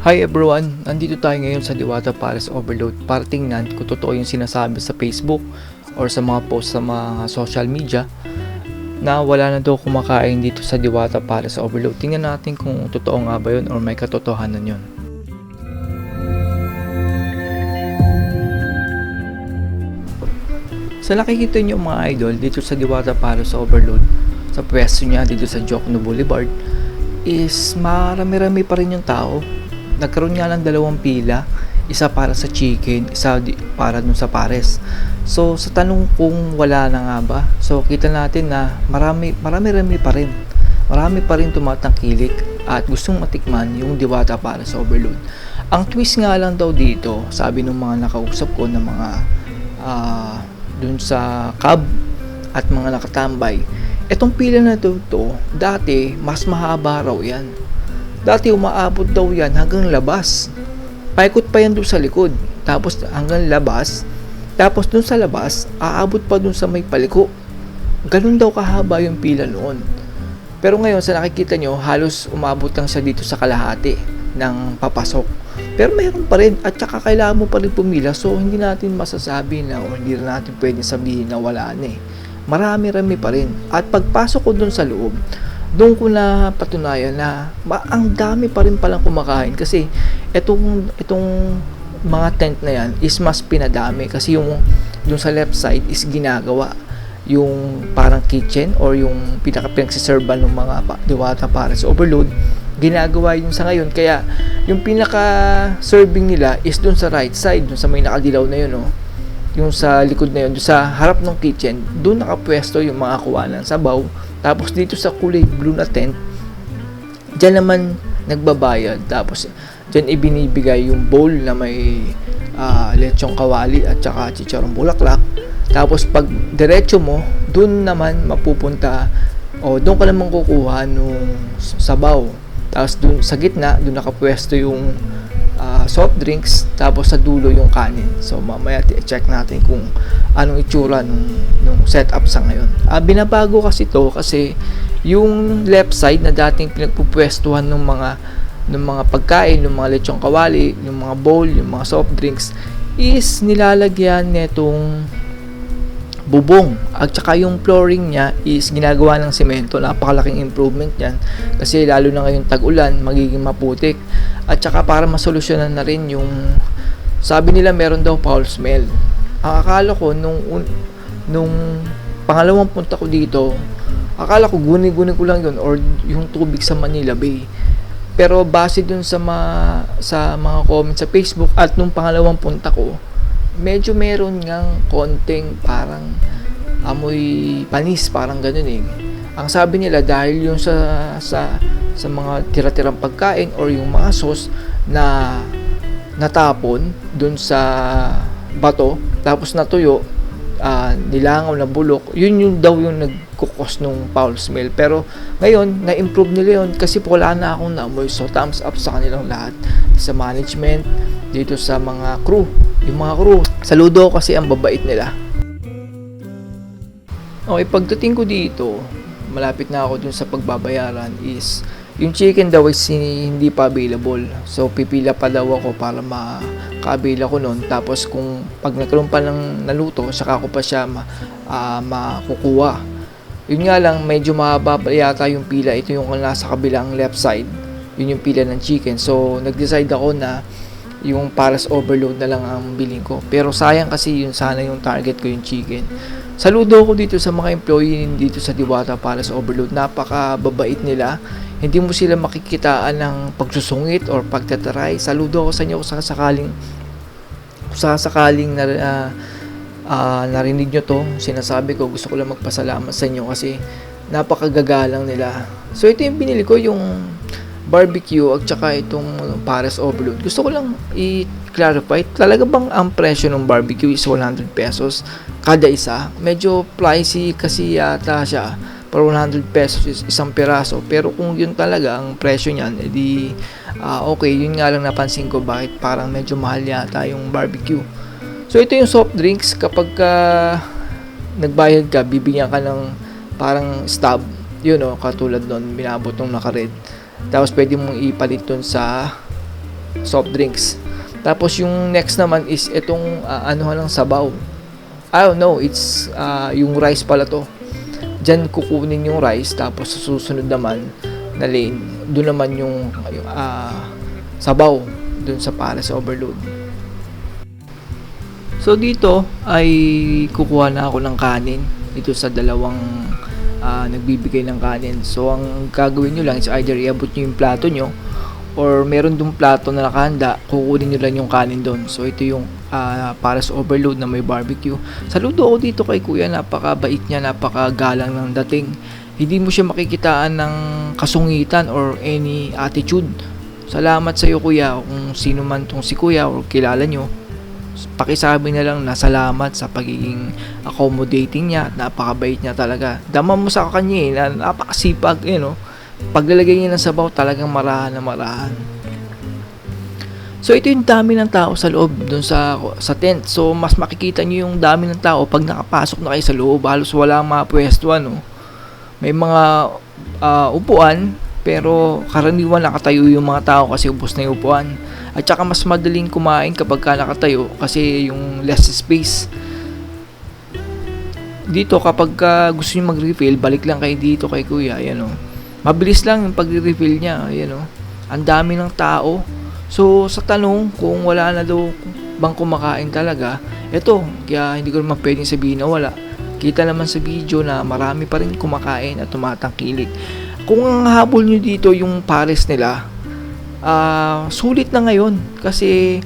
Hi everyone! Nandito tayo ngayon sa Diwata Palace Overload para tingnan kung totoo yung sinasabi sa Facebook or sa mga post sa mga social media na wala na daw kumakain dito sa Diwata Palace Overload. Tingnan natin kung totoo nga ba yun or may katotohanan yun. Sa nakikita nyo mga idol dito sa Diwata Palace Overload sa pwesto niya dito sa Jokno Boulevard is marami-rami pa rin yung tao nagkaroon nga ng dalawang pila. Isa para sa chicken isa para dun sa pares. So sa tanong kung wala na nga ba so kita natin na marami marami rami pa rin. Marami pa rin tumatangkilik at gustong matikman yung diwata para sa overload. Ang twist nga lang daw dito sabi ng mga nakausap ko ng mga uh, dun sa cab at mga nakatambay etong pila na to, to dati mas mahaba raw yan Dati umaabot daw yan hanggang labas. Paikot pa yan doon sa likod. Tapos hanggang labas. Tapos doon sa labas, aabot pa doon sa may paliko. Ganun daw kahaba yung pila noon. Pero ngayon sa nakikita nyo, halos umabot lang siya dito sa kalahati ng papasok. Pero mayroon pa rin at saka kailangan mo pa rin pumila so hindi natin masasabi na o hindi natin pwede sabihin na wala na eh. Marami-rami pa rin. At pagpasok ko doon sa loob, doon ko na patunayan na ma- ang dami pa rin palang kumakain kasi itong itong mga tent na yan is mas pinadami kasi yung doon sa left side is ginagawa yung parang kitchen or yung pinaka pinagsiserban ng mga diwata para sa overload. Ginagawa yun sa ngayon. Kaya yung pinaka serving nila is doon sa right side doon sa may nakadilaw na yun oh. Yung sa likod na yun sa harap ng kitchen doon nakapwesto yung mga kuha ng sabaw tapos dito sa kulay blue na tent, dyan naman nagbabayad. Tapos dyan ibinibigay yung bowl na may uh, lechong kawali at saka chicharong bulaklak. Tapos pag diretso mo, dun naman mapupunta o doon ka naman kukuha nung sabaw. Tapos dun sa gitna, dun nakapwesto yung uh, soft drinks, tapos sa dulo yung kanin. So mamaya check natin kung anong itsura nung, nung setup sa ngayon. Uh, binabago kasi to kasi yung left side na dating pinagpupwestuhan ng mga ng mga pagkain, ng mga lechong kawali, yung mga bowl, yung mga soft drinks is nilalagyan netong bubong. At saka yung flooring niya is ginagawa ng semento. Napakalaking improvement yan. Kasi lalo na ngayong tag-ulan, magiging maputik. At saka para masolusyonan na rin yung sabi nila meron daw foul smell. Ang akala ko nung nung pangalawang punta ko dito, akala ko guni-guni ko lang yun or yung tubig sa Manila Bay. Pero base dun sa mga, sa mga comments sa Facebook at nung pangalawang punta ko, medyo meron ngang konting parang amoy panis, parang ganun eh. Ang sabi nila dahil yung sa sa sa mga tira-tirang pagkain or yung mga sauce na natapon dun sa bato tapos natuyo uh, nilangaw na bulok yun yung daw yung nagkukos nung foul smell. Pero ngayon na-improve nila yun kasi wala na akong naamoy. So thumbs up sa kanilang lahat. Sa management dito sa mga crew. Yung mga crew, saludo kasi ang babait nila. Okay, pagdating ko dito, malapit na ako dun sa pagbabayaran is yung chicken daw is hindi pa available. So, pipila pa daw ako para maka-avail ako nun. Tapos, kung pag nagkaroon pa ng naluto, saka ko pa siya ma, uh, makukuha. Yun nga lang, medyo mahaba yata yung pila. Ito yung nasa kabilang left side. Yun yung pila ng chicken. So, nag-decide ako na yung paras overload na lang ang bilhin ko. Pero sayang kasi yun sana yung target ko yung chicken. Saludo ko dito sa mga employee dito sa Diwata Palace Overload. Napaka-babait nila. Hindi mo sila makikitaan ng pagsusungit or pagtataray. Saludo ko sa inyo kung sakaling kung sakaling na, uh, uh, narinig nyo to. Sinasabi ko, gusto ko lang magpasalamat sa inyo kasi napakagagalang nila. So ito yung binili ko, yung barbecue at saka itong pares overload. Gusto ko lang i-clarify, talaga bang ang presyo ng barbecue is 100 pesos kada isa? Medyo pricey kasi yata siya. Pero 100 pesos is isang piraso. Pero kung yun talaga ang presyo niyan, edi uh, okay, yun nga lang napansin ko bakit parang medyo mahal yata yung barbecue. So ito yung soft drinks kapag uh, nagbayad ka, bibigyan ka ng parang stub. Yun o, oh, katulad nun, binabot nung naka-red tapos pwede mong ipalit dun sa soft drinks. Tapos yung next naman is itong uh, ano lang sabaw. I don't know, it's uh, yung rice pala to. Diyan kukunin yung rice tapos sa susunod naman na lane, doon naman yung uh, sabaw doon sa Palace Overload. So dito ay kukuha na ako ng kanin dito sa dalawang uh, nagbibigay ng kanin. So ang gagawin nyo lang is either iabot nyo yung plato nyo or meron dong plato na nakahanda, kukunin nyo lang yung kanin doon. So ito yung uh, para sa overload na may barbecue. Saludo ako dito kay kuya, napakabait niya, napakagalang ng dating. Hindi mo siya makikitaan ng kasungitan or any attitude. Salamat sa iyo kuya kung sino man tong si kuya or kilala nyo. Pakisabi na lang na salamat sa pagiging accommodating niya at napakabait niya talaga. Dama mo sa kanya eh, na napakasipag, you know. Paglalagay niya ng sabaw talagang marahan na marahan. So ito yung dami ng tao sa loob dun sa sa tent. So mas makikita niyo yung dami ng tao pag nakapasok na kayo sa loob. Halos wala mga pwesto ano. May mga uh, upuan pero karaniwan nakatayo yung mga tao kasi ubos na yung upuan. At saka mas madaling kumain kapag ka nakatayo kasi yung less space. Dito kapag uh, gusto niyo mag-refill, balik lang kayo dito kay kuya. Ayan o. Mabilis lang yung pag-refill niya. Ayan o. Ang dami ng tao So, sa tanong kung wala na daw bang kumakain talaga, eto, kaya hindi ko naman pwedeng sabihin na wala. Kita naman sa video na marami pa rin kumakain at tumatangkilik. Kung ang habol nyo dito yung pares nila, uh, sulit na ngayon kasi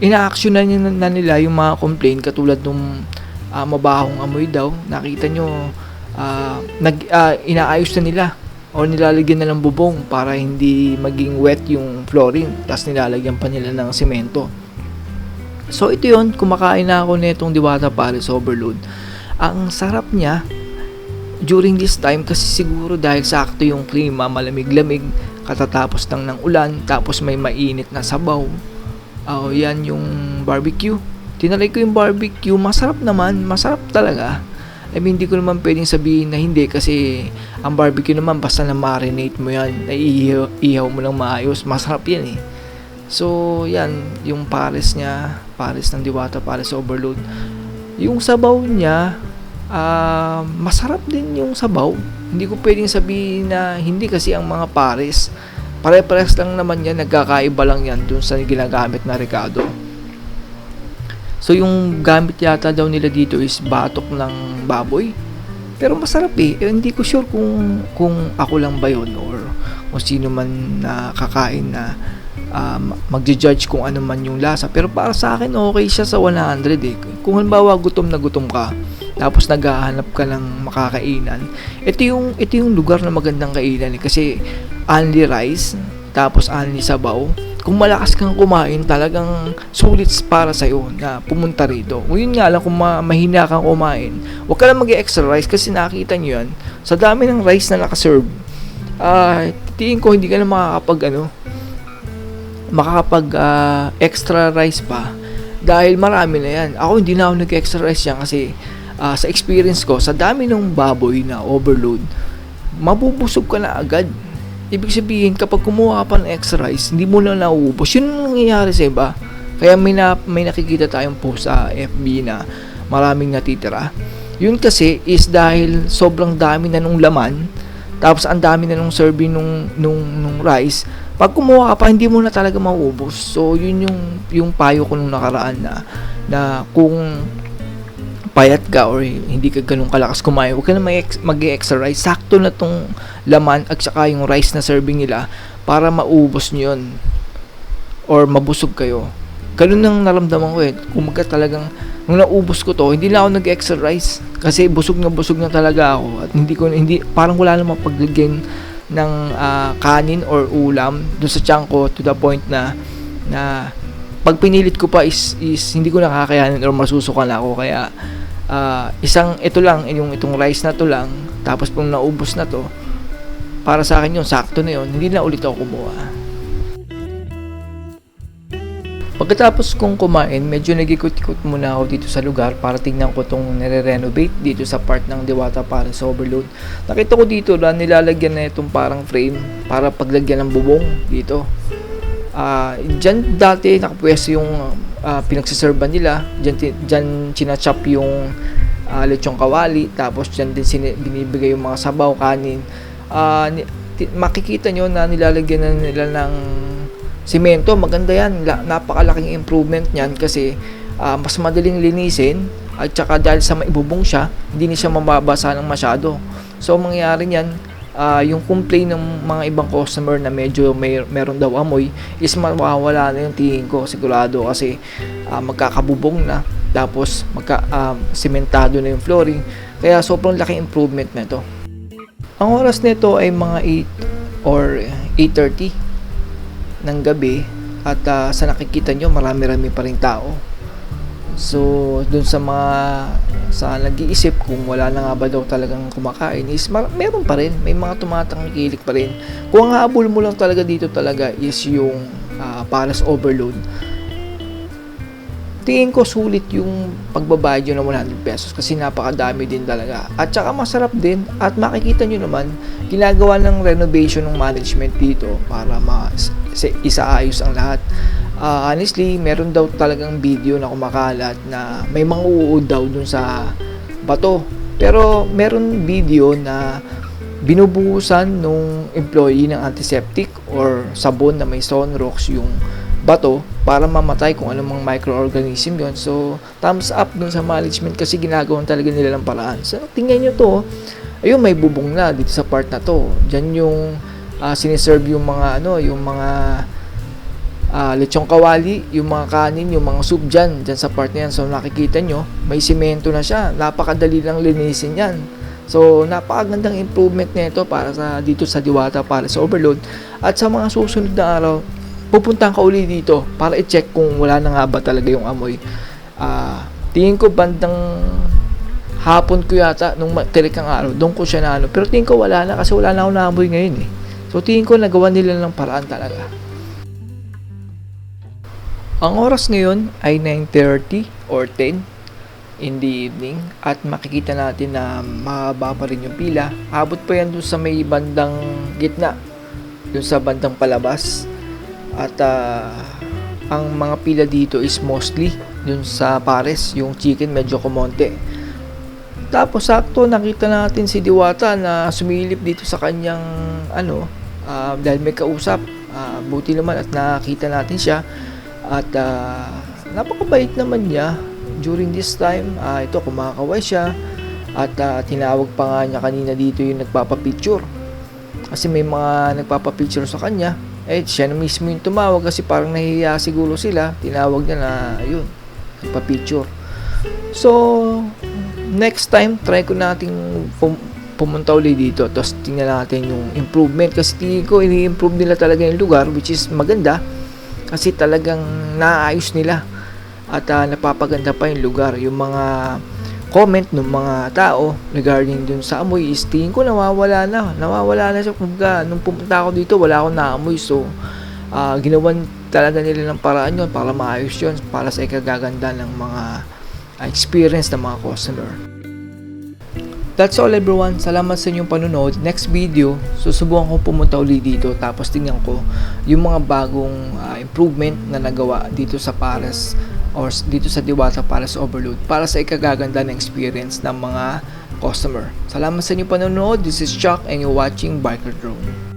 ina-action na, nila yung mga complaint katulad nung uh, mabahong amoy daw. Nakita nyo, uh, nag, uh, inaayos na nila o nilalagyan na ng bubong para hindi maging wet yung flooring tapos nilalagyan pa nila ng semento so ito yon kumakain na ako nitong Diwata Paris Overload. Ang sarap niya during this time kasi siguro dahil sakto yung klima malamig-lamig katatapos lang ng ulan tapos may mainit na sabaw. Oh yan yung barbecue. Tinalay ko yung barbecue masarap naman masarap talaga I mean, hindi ko naman pwedeng sabihin na hindi kasi ang barbecue naman basta na marinate mo yan, na ihaw, ihaw mo lang maayos, masarap yan eh. So, yan, yung pares niya, pares ng Diwata, pares overload. Yung sabaw niya, uh, masarap din yung sabaw. Hindi ko pwedeng sabihin na hindi kasi ang mga pares, pare-pares lang naman yan, nagkakaiba lang yan dun sa ginagamit na Ricardo. So yung gamit yata daw nila dito is batok ng baboy. Pero masarap eh. eh hindi ko sure kung kung ako lang ba yun or kung sino man na kakain na um, magja-judge kung ano man yung lasa. Pero para sa akin okay siya sa 100 eh. Kung halimbawa gutom na gutom ka, tapos naghahanap ka ng makakainan, ito yung ito yung lugar na magandang kainan eh. Kasi only rice, tapos only sabaw, kung malakas kang kumain, talagang sulit para sa'yo na pumunta rito. Yun nga lang, kung ma- mahina kang kumain, huwag ka lang mag-extra rice kasi nakita nyo yan, sa dami ng rice na nakaserve, uh, tingin ko hindi ka na makakapag ano, makakapag uh, extra rice pa dahil marami na yan. Ako hindi na ako nag-extra rice yan kasi uh, sa experience ko, sa dami ng baboy na overload, mabubusog ka na agad Ibig sabihin, kapag kumuha ka ng extra rice, hindi mo na nauubos. Yun ang nangyayari sa iba. Kaya may, na, may nakikita tayong post sa FB na maraming natitira. Yun kasi is dahil sobrang dami na nung laman, tapos ang dami na nung serving nung, nung, nung rice, pag kumuha ka pa, hindi mo na talaga mauubos. So, yun yung, yung payo ko nung nakaraan na, na kung payat ka or hindi ka ganun kalakas kumain, huwag ka na mag-extra rice. Sakto na tong laman at saka yung rice na serving nila para maubos nyo yun or mabusog kayo. Ganun nang naramdaman ko eh. Kumaga talagang nung naubos ko to, hindi na ako nag-extra rice kasi busog na busog na talaga ako at hindi ko hindi parang wala namang paglagyan ng uh, kanin or ulam doon sa tiyan ko to the point na na pag pinilit ko pa is, is hindi ko nakakayanin or masusukan ako kaya uh, isang ito lang, yung itong rice na to lang, tapos kung naubos na to, para sa akin yun, sakto na yun, hindi na ulit ako kumuha. Pagkatapos kong kumain, medyo nagikot-ikot muna ako dito sa lugar para tingnan ko itong nire-renovate dito sa part ng Diwata para sa overload. Nakita ko dito na nilalagyan na itong parang frame para paglagyan ng bubong dito. Ah, dyan dati nakapwesto yung uh, pinagsiserban nila. Dyan, ti- dyan chinachop yung uh, lechong kawali. Tapos dyan din sini- binibigay yung mga sabaw, kanin. Ah, ni- ti- makikita nyo na nilalagyan na nila ng simento. Maganda yan. La- napakalaking improvement niyan kasi ah, mas madaling linisin. At saka dahil sa maibubong siya, hindi niya siya mababasa ng masyado. So, ang mangyayari niyan, ah, yung complaint ng mga ibang customer na medyo may meron daw amoy is mawawala na yung tingin ko. Sigurado kasi ah, magkakabubong na. Tapos magka ah, sementado na yung flooring. Kaya sobrang laking improvement na ito ang oras nito ay mga 8 or 8.30 ng gabi. At ah, sa nakikita nyo marami-rami pa rin tao. So, dun sa mga sa nag-iisip kung wala na nga ba daw talagang kumakain is mar- meron pa rin, may mga tumatangkilik pa rin. Kung ang habol mo lang talaga dito talaga is yung ah, paras overload. Tingin ko sulit yung pagbabayad yun ng 100 pesos kasi napakadami din talaga. At saka masarap din at makikita nyo naman ginagawa ng renovation ng management dito para ma isaayos ang lahat. Ah, honestly, meron daw talagang video na kumakalat na may mga uod daw dun sa bato. Pero meron video na binubuhusan nung employee ng antiseptic or sabon na may Sonrox yung bato para mamatay kung anong mga microorganism yon So, thumbs up dun sa management kasi ginagawa talaga nila ng paraan. So, tingnan nyo to. Ayun, may bubong na dito sa part na to. Diyan yung uh, siniserve yung mga ano, yung mga uh, lechong kawali, yung mga kanin, yung mga soup dyan, dyan sa part na yan. So, nakikita nyo, may simento na siya. Napakadali lang linisin yan. So, napakagandang improvement nito para sa dito sa Diwata para sa overload. At sa mga susunod na araw, pupuntahan ka uli dito para i-check kung wala na nga ba talaga yung amoy. Ah, tingin ko bandang hapon ko yata nung tirik ang araw, doon ko siya na ano. Pero tingin ko wala na kasi wala na ako naamoy ngayon eh. So tingin ko nagawa nila ng paraan talaga. Ang oras ngayon ay 9.30 or 10 in the evening at makikita natin na mahaba pa rin yung pila. Abot pa yan dun sa may bandang gitna, dun sa bandang palabas. At ah, ang mga pila dito is mostly dun sa pares, yung chicken medyo kumonte. Tapos sakto nakita natin si Diwata na sumilip dito sa kanyang ano, ah, dahil may kausap. Ah, buti naman at nakita natin siya at ah, napakabait naman niya during this time. ah, ito kumakaway siya at ah, tinawag pa nga niya kanina dito yung nagpapapicture. Kasi may mga nagpapapicture sa kanya. Eh, siya na mismo yung tumawag kasi parang nahihiya siguro sila. Tinawag niya na, ayun, nagpapicture. So, next time, try ko nating pum- pumunta ulit dito. Tapos tingnan natin yung improvement. Kasi tingin ko, ini-improve nila talaga yung lugar, which is maganda. Kasi talagang naayos nila. At ah, napapaganda pa yung lugar. Yung mga comment ng mga tao regarding dun sa amoy is tingin ko nawawala na. Nawawala na siya. Kumbaga, nung pumunta ako dito, wala akong naamoy. So, ah, ginawan talaga nila ng paraan yun para maayos yun. Para sa ikagaganda ng mga ah, experience ng mga customer. That's all everyone. Salamat sa inyong panonood. Next video, susubukan ko pumunta ulit dito tapos tingnan ko yung mga bagong ah, improvement na nagawa dito sa Paras or dito sa Diwata Paras Overload para sa ikagaganda ng experience ng mga customer. Salamat sa inyong panonood. This is Chuck and you're watching Biker Drone.